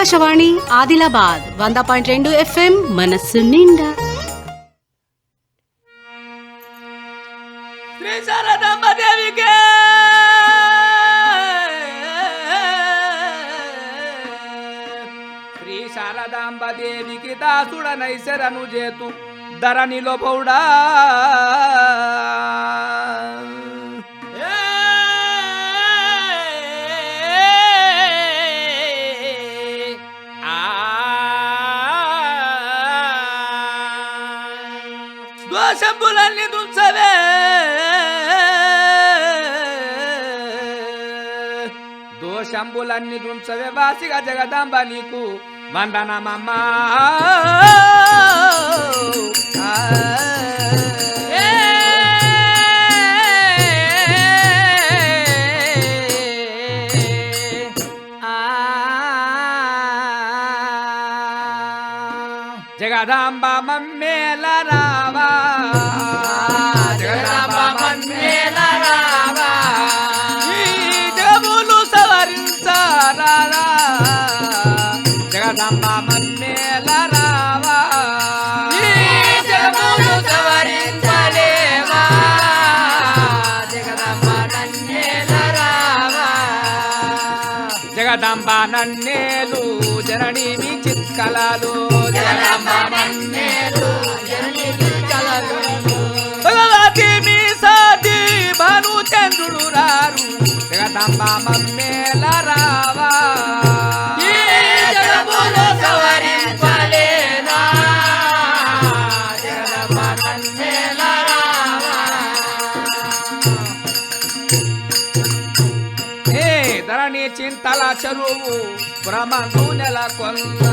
ఆకాశవాణి ఆదిలాబాద్ వంద పాయింట్ రెండు ఎఫ్ఎం మనస్సు నిండా. శ్రీ శారదాంబ శ్రీ శారదాంబ దేవికి దాసుడ నైసరను చేతు ధరణిలో పౌడా. దోషంబులన్నీ దుంచవే వాసిగా జగదాంబ నీకు వందనమమ్మా జగదాంబ నన్నేలు జనని మీ చిత్కలాలు జగదాంబ నన్నేలు జనని చిత్కలాలు భగవతి మీ సాటి భాను చంద్రుడు రారు జగదాంబ మమ్మేల రావా. చెరువు భ్రమందు నెలకొన్న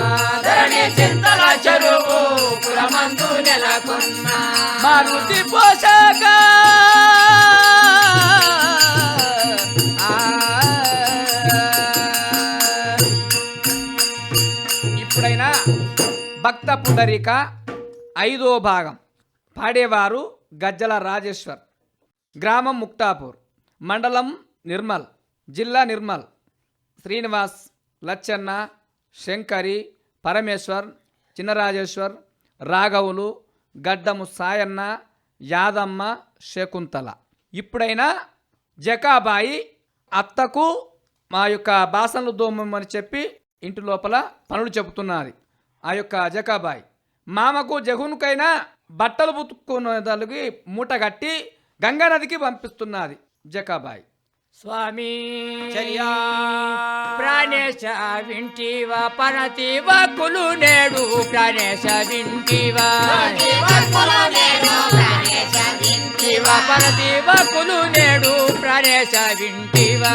ధరణి చింతల చెరువు పురమందు నెలకొన్న మారుతి పోషక ఇప్పుడైనా భక్త పుండరిక ఐదో భాగం. పాడేవారు గజ్జల రాజేశ్వర్. గ్రామం ముక్తాపూర్. మండలం నిర్మల్. జిల్లా నిర్మల్. శ్రీనివాస్ లచ్చన్న శంకరి పరమేశ్వర్ చిన్నరాజేశ్వర్ రాఘవులు గడ్డము సాయన్న యాదమ్మ శకుంతల. ఇప్పుడైనా జకాబాయి అత్తకు మా యొక్క బాసనలు దోమని చెప్పి ఇంటి లోపల పనులు చెబుతున్నది. ఆ యొక్క జకాబాయి మామకు జగునుకైనా బట్టలు పుట్టుకున్నదానికి మూట కట్టి గంగా నదికి పంపిస్తున్నది జకాబాయి. స్వామి. ప్రాణేశ వింటివా పనతివ కులు నేడు ప్రాణేశ వింటివా. శివ పనతివ కులు నేడు ప్రాణేశ వింటివా.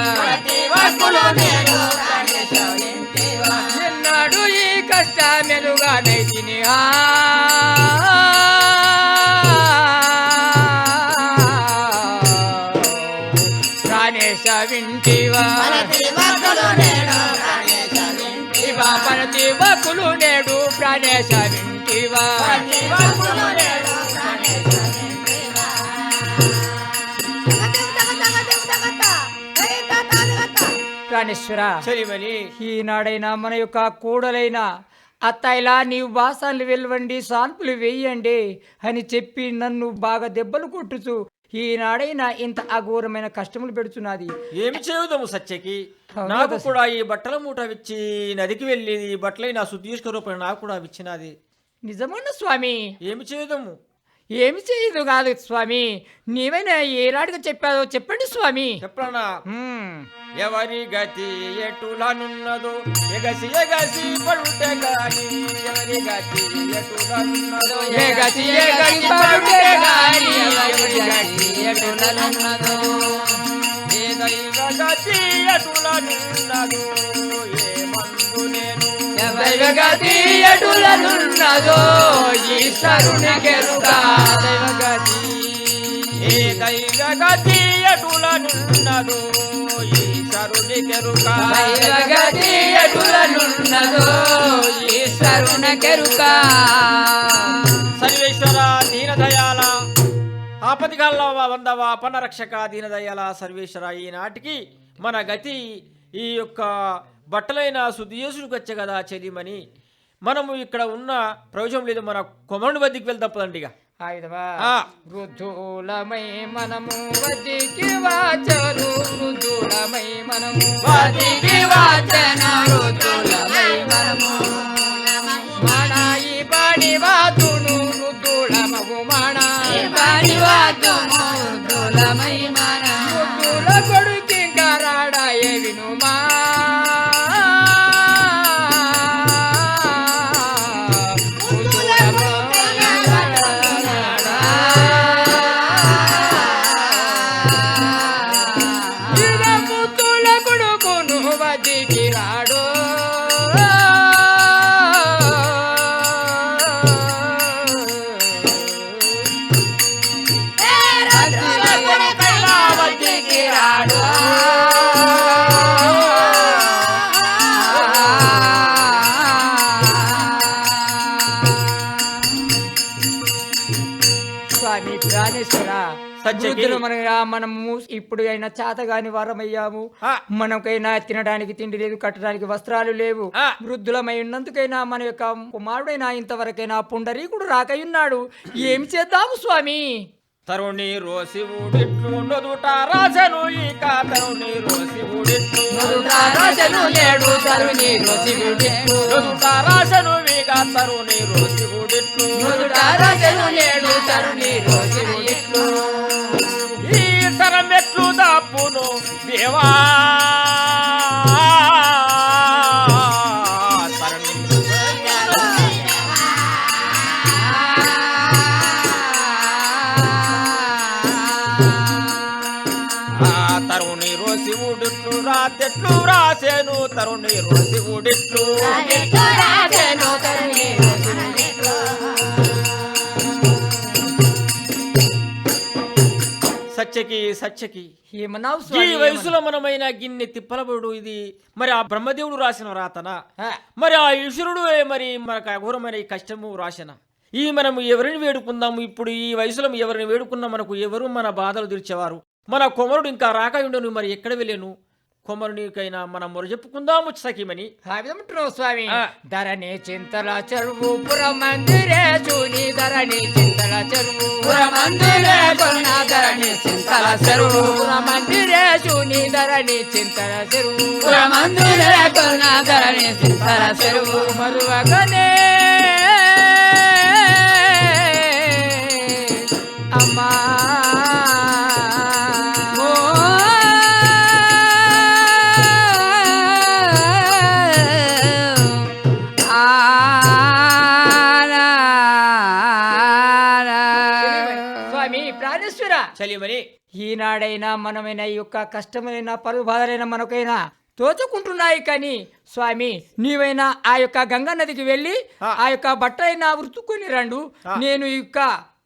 నిన్నాడు ఈ కష్ట మెలుగా నైతిని ప్రాణేశ సరిమని. ఈనాడైనా మన యొక్క కూడలైన అత్తాయిలా నీవు బాసాలు వెలువండి సాన్పులు వేయండి అని చెప్పి నన్ను బాగా దెబ్బలు కొట్టుచు ఈనాడైనా ఇంత అఘోరమైన కష్టములు పెడుతున్నది ఏమి చేయుదము సత్యకి? నాకు? కూడా ఈ బట్టల మూట విచ్చి నదికి వెళ్ళి ఈ బట్టలై నా సుదీష్క రూపాయలు నాకు కూడా విచ్చినది. నిజమన్న స్వామి? ఏమి చేయుదము? ఏమి చేయదు కాదు స్వామి నీవైనా ఏనాడుగా చెప్పాదో చెప్పండి స్వామి చెప్పనా. ఎవరి గతి ఎటులనున్నదో ఎగసి ఎగసి పడుటే గాని ఎవరి గతి ఎటులనున్నదో ఎగసి ఎగసి పడుటే గాని ఎవరి గతి ఎటులనున్నదో. ఏ దైవ గతి ఎటులనున్నదో ఏ మందు నేను దైవగతి ఎటులనున్నదో ఈశ్వరునికెరుక దైవగతి. ఏ దైవగతి ఎటులనున్నదో ఈశ్వరుని కెరుక దైవగతి ఎటులనున్నదో ఈశ్వరునికెరుక సర్వేశ్వర దీనదయాల ఆపతికాల వందవ పనరక్షక దీనదయాల సర్వేశ్వర ఈనాటికి మన గతి ఈ యొక్క బట్టలైన శుద్ధి చేసుడికి వచ్చే కదా చెలిమని మనము ఇక్కడ ఉన్న ప్రయోజనం లేదు మన కొమరుని వద్దకు వెళ్దాం పదండి ఇక. మనము వదికి వాచరు వృద్ధులమై మనము వదికి వాచన వృద్ధులమై మనము. పాడి వాతును వృద్ధులమగు మన కొడుకి కరాడాయ వినుమా? సత్యకి. వృద్ధులు మనగా మనము ఇప్పుడు అయినా చేతగాని వరమయ్యాము. మనకైనా తినడానికి తిండి లేదు కట్టడానికి వస్త్రాలు లేవు. వృద్ధులమై ఉన్నందుకైనా మన యొక్క కుమారుడైనా ఇంతవరకైనా పుండరీకుడు రాకయున్నాడు ఏం చేద్దాము స్వామి తరుణి రోసి రాజను ఇక తరుణి రోసి రాజను ఏడు తరుణి రాజను ఇక తరుణి రోసి రాజను ఏడు తరుణి దేవా! తరుణి. ఆ ఊడిట్లు రాతెట్లు రాసేను తరుణి రోసి ఊడిట్లు రాజను సత్యకి సత్యకి. ఈ వయసులో మనమైన గిన్నె తిప్పలబడు ఇది మరి ఆ బ్రహ్మదేవుడు రాసిన రాతన. మరి ఆ ఈశ్వరుడు మరి మనకు అఘోరమైన ఈ కష్టము రాసిన ఈ మనం ఎవరిని వేడుకుందాము? ఇప్పుడు ఈ వయసులో ఎవరిని వేడుకున్నా మనకు ఎవరు మన బాధలు తీర్చేవారు? మన కొమరుడు ఇంకా రాక ఉండను మరి ఎక్కడ వెళ్ళాను? కొమరునికైనా మనం మొర చెప్పుకుందాము సఖీమని ఆ విధముంటున్నావు స్వామి. ధరణి చింతల చెరువు పురమందిరే చూని ధరణి చింతల చెరువు పురమందిరే కొన్న ధరణి చింతల చెరువు. పురమందిరే చూని ధరణి చింతల చెరువు పురమందిరే కొన్న ధరణి చింతల చెరువు. మరువగనే ఈనాడైనా మనమైన ఈ యొక్క కష్టమైన పరుగు బాధలైన మనకైనా తోచుకుంటున్నాయి కానీ స్వామి నీవైనా ఆ యొక్క గంగా నదికి వెళ్ళి ఆ. యొక్క బట్టలైనా ఉతుక్కొని రండు. నేను ఈ యొక్క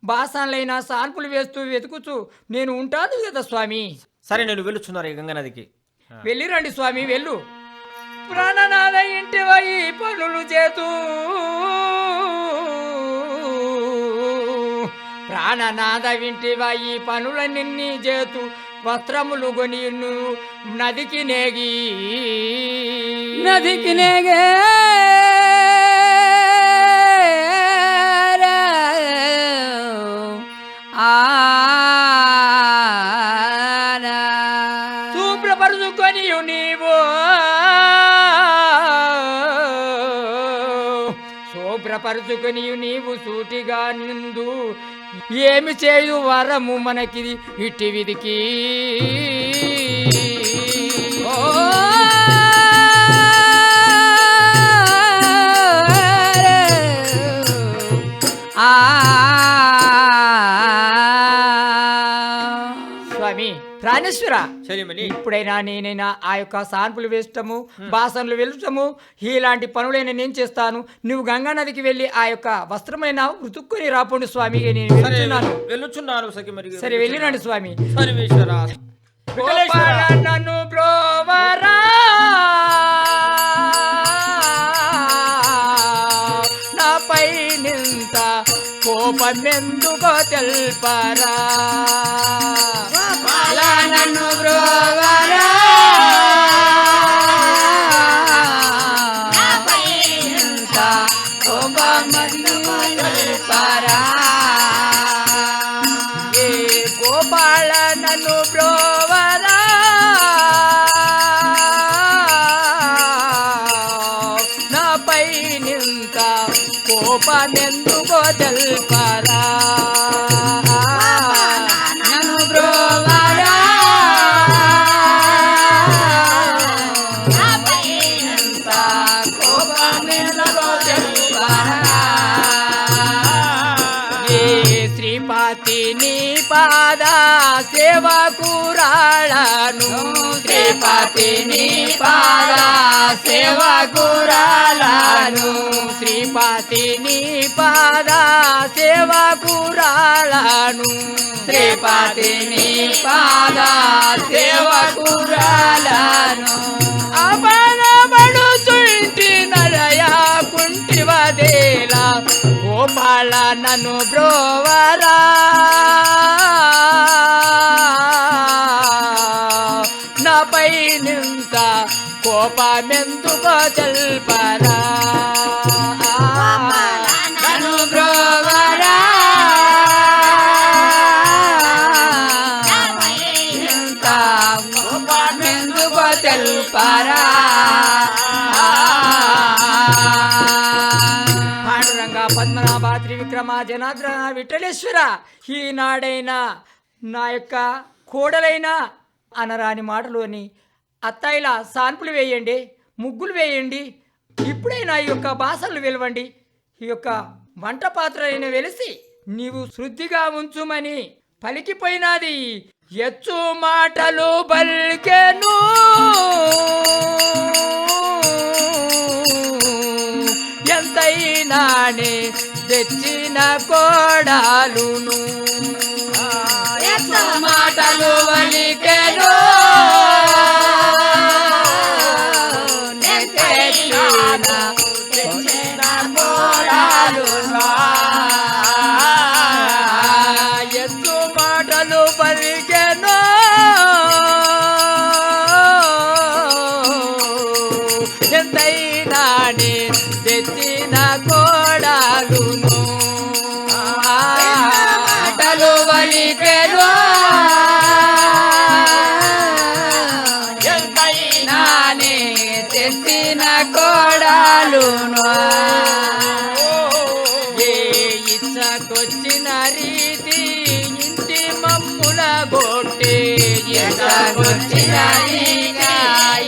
బాసాన్లైనా సాన్పులు వేస్తూ వెతుకుతూ నేను ఉంటాను కదా స్వామి. సరే నేను వెళ్ళుచున్నారు ఈ గంగనదికి వెళ్ళి రండి స్వామి వెళ్ళు. ప్రాణనాథ ఇంటి పనులు చేతూ ప్రాణనాథ వింటి వయి పనులన్నీ చేతూ. వస్త్రములు కొని నదికి నేగి. నదికి నేగే. శుభ్రపరుచుకొని నీవు. శుభ్రపరుచుకొని నీవు సూటిగా నిందు. ఏమి చేయు వరము మనకిది ఇట్టి స్వామి. ప్రాణేశ్వర ఇప్పుడైనా నేనైనా ఆ యొక్క సాన్పులు వేస్తాము బాసనలు వెలుస్తాము ఇలాంటి పనులైనా నేను చేస్తాను. నువ్వు గంగా నదికి వెళ్ళి ఆ యొక్క వస్త్రమైన ఉతుక్కొని రాపోండి స్వామి నేను సరే వెళ్ళుచున్నాను వెళ్ళిరండి స్వామి. నన్ను బ్రోవరా కోపమెందుకో తెల్పరా? నన్ను బ్రోవరా? గోపాల నన్ను బ్రోవరా? నాపై నింత కోపమెంత శ్రీపతిని పారా సేవ సేవకురాలను శ్రీపతిని పారా సేవ సేవకురాళను శ్రీపతిని పారా పాద సేవకురాలను అపనబడుచుంటి నరయా కుంటివదేలా. గోపాల నన్ను బ్రోవరా. కోపమెందుకో తెల్పరా నన్ను బ్రోవరా ఎంత కోపమెందుకో తెలుపరా పాండురంగ పద్మనాభ త్రివిక్రమ జనార్దన విఠలేశ్వర ఈనాడైనా నా యొక్క కోడలైన అనరాని మాటలోని అత్తాయిల సాన్పులు వేయండి ముగ్గులు వేయండి ఇప్పుడైనా ఈ యొక్క బాసలు వెలవండి. ఈ యొక్క వంట పాత్ర అయిన వెలిసి నీవు శుద్ధిగా ఉంచుమని పలికిపోయినది. ఎచ్చు మాటలు బల్కెను. ఎంతైనానే తెచ్చిన కోడాలును. ఎంత మాటలు బలికెను.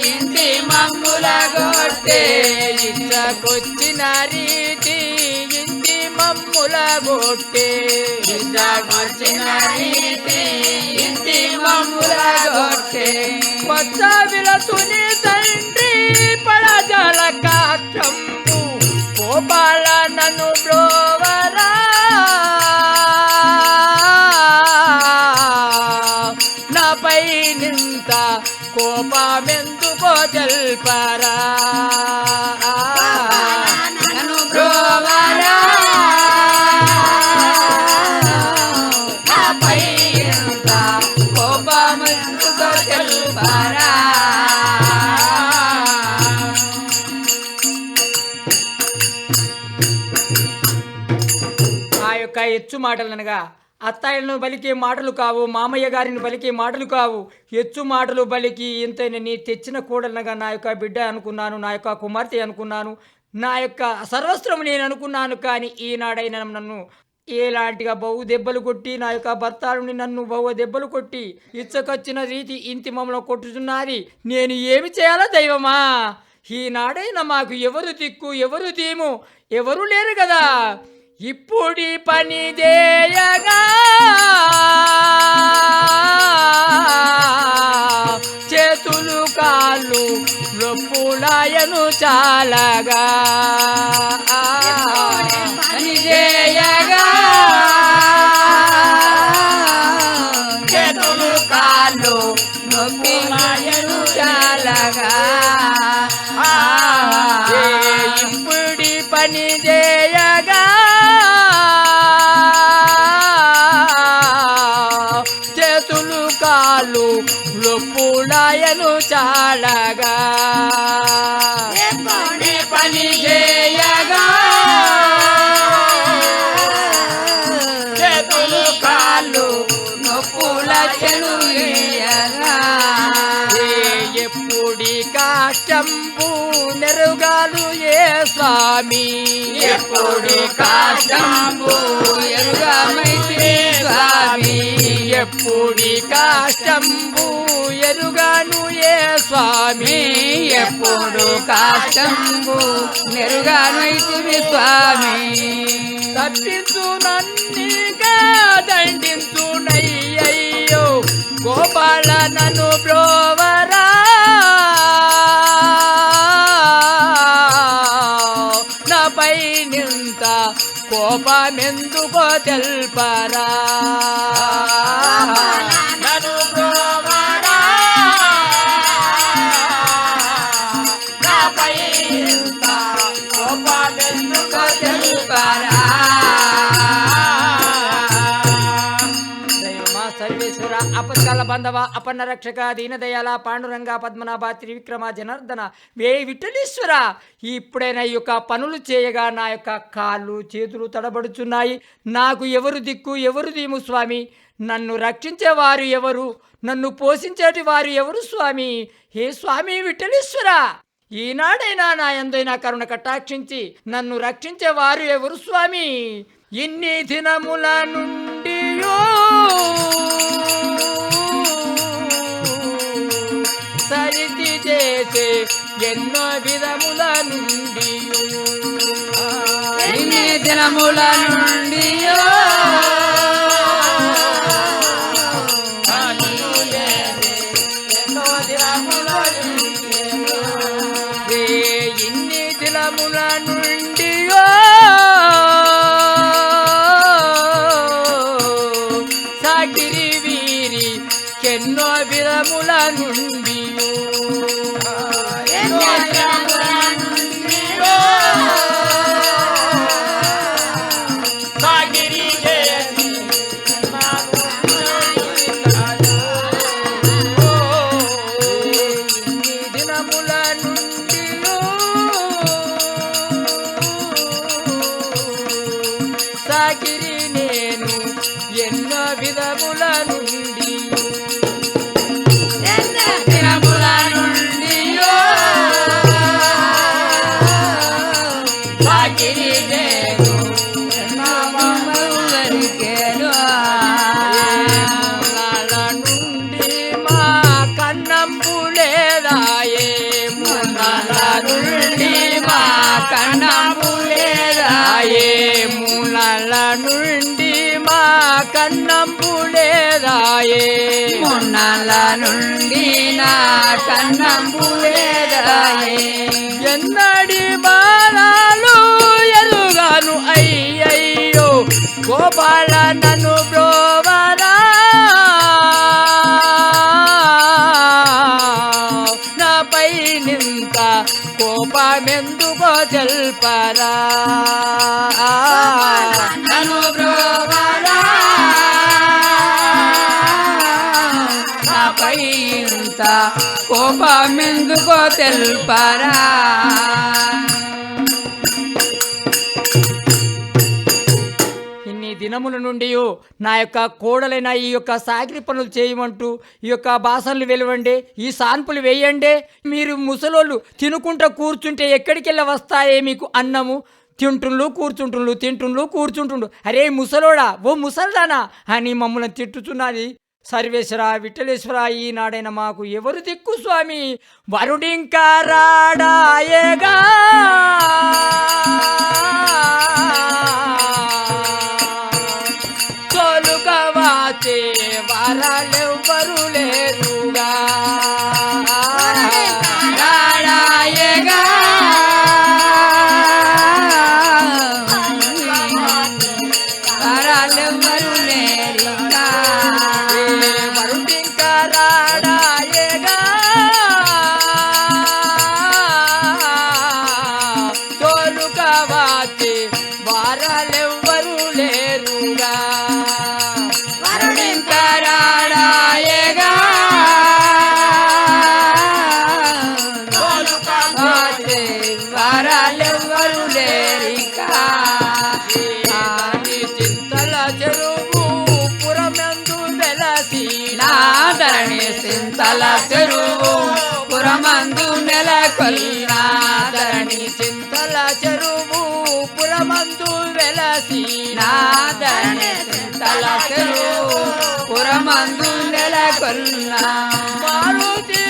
ఇంటి మమ్ముల గొట్టే ఇచ్చకొచ్చిన రీతి ఇంటి మమ్ముల గొట్టే ఎసగొచ్చిన రీతి ఇంటి మమ్ముల గొట్టే కొత్త విలతుని తండ్రి పడజల కాక్షంబు గోపాల కోపమెందుకో తెల్పరా ఆ యొక్క ఎచ్చు మాటలు అనగా అత్తాయిలను బలికే మాటలు కావు మామయ్య గారిని బలికే మాటలు కావు. ఎచ్చు మాటలు బలికి ఇంతైన నీ తెచ్చిన కూడలనగా నా యొక్క బిడ్డ అనుకున్నాను నా యొక్క కుమార్తె అనుకున్నాను నా యొక్క సర్వస్త్రం నేను అనుకున్నాను కానీ ఈనాడైన నన్ను ఎలాంటిగా బహు దెబ్బలు కొట్టి నా యొక్క భర్తారుని నన్ను బహు దెబ్బలు కొట్టి ఇచ్చకొచ్చిన రీతి ఇంటి మమ్మల్ని కొట్టుచున్నది నేను ఏమి చేయాలా దైవమా? ఈనాడైనా మాకు ఎవరు దిక్కు ఎవరు తీము ఎవరు లేరు కదా? ఇప్పుడి పని చేయగా చేతులు కాళ్ళు నొప్పులాయను చాలగా. పని చేయగా చేతులు కాళ్ళు నొప్పి నొప్పులాయను చాలగా. కాష్టంబు నెరుగాలు ఏ స్వామి? ఎప్పుడు కాష్టంబు ఎరుగమైతే స్వామి? ఎప్పుడి కాష్టంబు ఎరుగాను ఏ స్వామి? ఎప్పుడు కాష్టంబు నెరుగానైతివి స్వామి? తప్పించు నన్నిగా దండించునయ్యయ్యో గోపాల నన్ను బ్రోవరా కోపమెందుకో తెల్పరా అపత్కాల బంధవ అపన్న రక్షక దీనదయాల పాండురంగ పద్మనాభ త్రివిక్రమ జనార్దన వే విఠలేశ్వర. ఇప్పుడైనా ఈ యొక్క పనులు చేయగా నా యొక్క కాళ్ళు చేతులు తడబడుచున్నాయి. నాకు ఎవరు దిక్కు ఎవరు దీము స్వామి? నన్ను రక్షించేవారు ఎవరు? నన్ను పోషించేటి వారు ఎవరు స్వామి? హే స్వామి విఠలేశ్వర! ఈనాడైనా నా ఎందైనా కరుణ కటాక్షించి నన్ను రక్షించేవారు ఎవరు స్వామి? ఇన్ని దినముల నుండి చేసే ఎన్నో విధముల నుండి ఎన్ని దినముల నుండి మున్నల నుండి నా కన్నంబు లేదాయే. ఎన్నడి బాలాలు ఎలుగాను అయ్యయ్యో. గోపాల నన్ను బ్రోవరా. నాపై నింత కోపమెందుకో తెల్పరా నన్ను బ్రోవరా. నాపై ఇంత కోపమెందుకో తెల్పరా? ఇన్ని దినముల నుండి నా యొక్క కోడలైన ఈ యొక్క సాకిరి పనులు చేయమంటూ ఈ యొక్క బాసనలు వెలువండి ఈ సాన్పులు వేయండి. మీరు ముసలోళ్ళు తినుకుంటూ కూర్చుంటే ఎక్కడికెళ్ళి వస్తాయే మీకు అన్నము? తింటుండ్లు కూర్చుంటుండ్లు తింటుండ్లు కూర్చుంటుండు అరే ముసలోడా ఓ ముసల్దానా? అని మమ్మల్ని తిట్టుచున్నది సర్వేశ్వర విఠలేశ్వర ఈనాడైన మాకు ఎవరు దిక్కు స్వామి? వరుడింకా రాడాయేగా తొలుగవాచే వరాలెవ్వరు లేరుగా రాడాయేగా వరాలెవ్వరు లేరిగా నెలకొల్లిన చింతల చెరువు పురమందు వెలసి నాదరణి చింతల చెరువు పురమందు నెలకొల్లిన మారుతి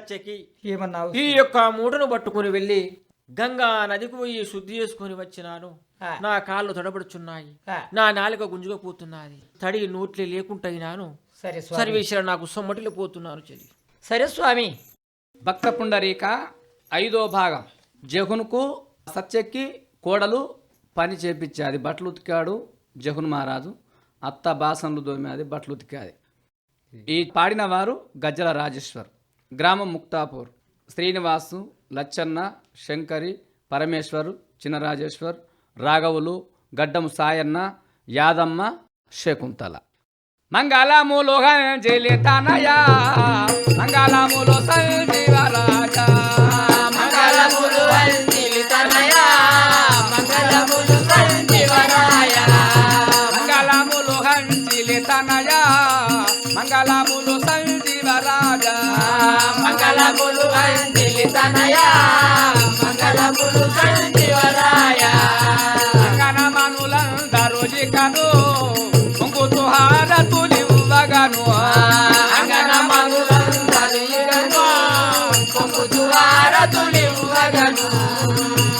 సత్యకి ఏమన్నావు ఈ యొక్క మూటను పట్టుకుని వెళ్ళి గంగా నదికి పోయి శుద్ధి చేసుకుని వచ్చినాను. నా కాళ్ళు తడబడుచున్నాయి. నా నాలుక గుంజుకపోతున్నది తడి నోట్లే లేకుంటైనాను. సరే స్వామి. సర్వేశ్వర నాకు సొమ్మటిలో పోతున్నాను చెల్లి. సరే స్వామి. భక్త పుండరీక ఐదో భాగం. జహునుకు సత్యకి కోడలు పని చేపించాది. బట్టలు ఉతికాడు జహున్ మహారాజు. అత్త బాసన్లు దోమాది బట్టలు ఉతికాది ఈ పాడిన వారు గజ్జల రాజేశ్వర్. గ్రామం ముక్తాపూర్. శ్రీనివాసు లచ్చన్న శంకరి పరమేశ్వర్ చినరాజేశ్వర్ రాఘవులు గడ్డం సాయన్న యాదమ్మ శకుంతల. మంగళములు జలితనయా మంగళములు తనయా మంగళములు సంజీవరాయ అంగనమనులందరూ జికను కుంకుతు హారతులివ్వగను అంగనమనులందరి ఇగను పొంగుతు హారతులివ్వగను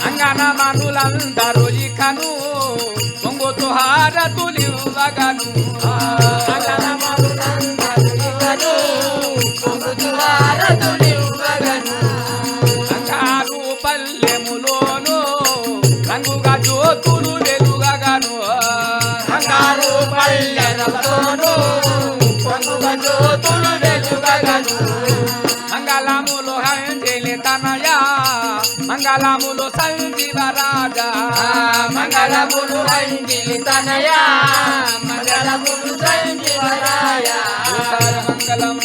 అంగనమనులందరూ జికను కుంకుతు హారతులివ్వగను అంగనమనులందరి ఇగను పొంగుతు హారతులివ్వగను మంగళములు సంజీవరాజా మంగళములు అంజిలి తనయా. మంగళములు సంజీవరాయ మంగళం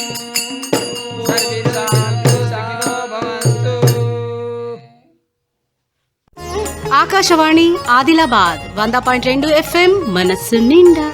ఆకాశవాణి ఆదిలాబాద్ వంద పాయింట్ రెండు ఎఫ్ఎం మనస్సు నిండా.